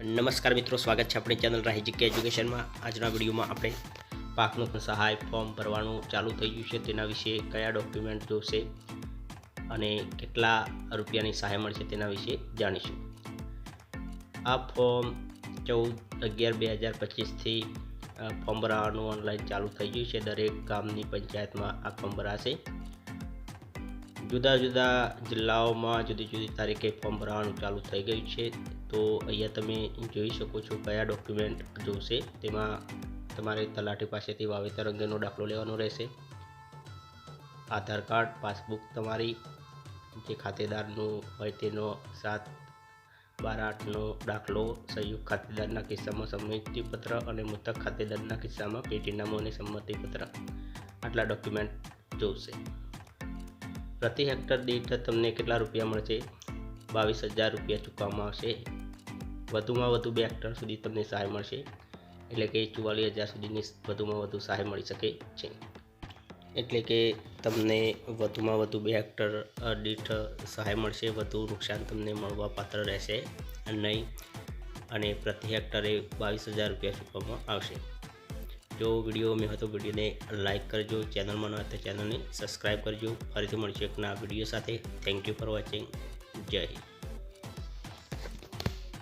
નમસ્કાર મિત્રો, સ્વાગત છે આપણી ચેનલ રાહી જીકે એજ્યુકેશનમાં. આજના વિડીયોમાં આપણે પાકનું પણ સહાય ફોર્મ ભરવાનું ચાલુ થઈ ગયું છે. તેના વિશે કયા ડોક્યુમેન્ટ જોશે અને કેટલા રૂપિયાની સહાય મળશે તેના વિશે જાણીશું. આ ફોર્મ ચૌદ અગિયાર બે હજાર પચીસથી ફોર્મ ભરાવાનું ઓનલાઈન ચાલુ થઈ ગયું છે. દરેક ગામની પંચાયતમાં આ ફોર્મ ભરાશે. જુદા જુદા જિલ્લાઓમાં જુદી જુદી તારીખે ફોર્મ ભરવાનું ચાલુ થઈ ગયું છે. તો અહીંયા તમે જોઈ શકો છો કયા ડોક્યુમેન્ટ જોશે. તેમાં તમારે તલાટી પાસેથી વાવેતર અંગેનો દાખલો લેવાનો રહેશે. આધાર કાર્ડ, પાસબુક તમારી, જે ખાતેદારનું હોય તેનો સાત બાર આઠનો દાખલો, સંયુક્ત ખાતેદારના કિસ્સામાં સંમતિપત્ર અને મૃતક ખાતેદારના કિસ્સામાં પેટીનામું અને સંમતિપત્ર. આટલા ડોક્યુમેન્ટ જોશે. પ્રતિ હેક્ટર દીઠ તમને કેટલા રૂપિયા મળશે? બાવીસ હજાર રૂપિયા ચૂકવવામાં આવશે. વધુમાં વધુ બે હેક્ટર સુધી તમને સહાય મળશે. એટલે કે ચુવાલીસ હજાર સુધીની વધુમાં વધુ સહાય મળી શકે છે. એટલે કે તમને વધુમાં વધુ બે હેક્ટર દીઠ સહાય મળશે. વધુ નુકસાન તમને મળવા પાત્ર રહેશે નહીં. અને પ્રતિ હેક્ટરે બાવીસ હજાર રૂપિયા ચૂકવવામાં આવશે. જો વીડિયો મેં હતો વિડીયોને લાઇક કરજો, ચેનલમાં ન તો ચેનલને સબસ્ક્રાઈબ કરજો. ફરીથી મળશે એક નવા વીડિયો સાથે. થેન્ક યુ ફોર વોચિંગ જય હિન્દ.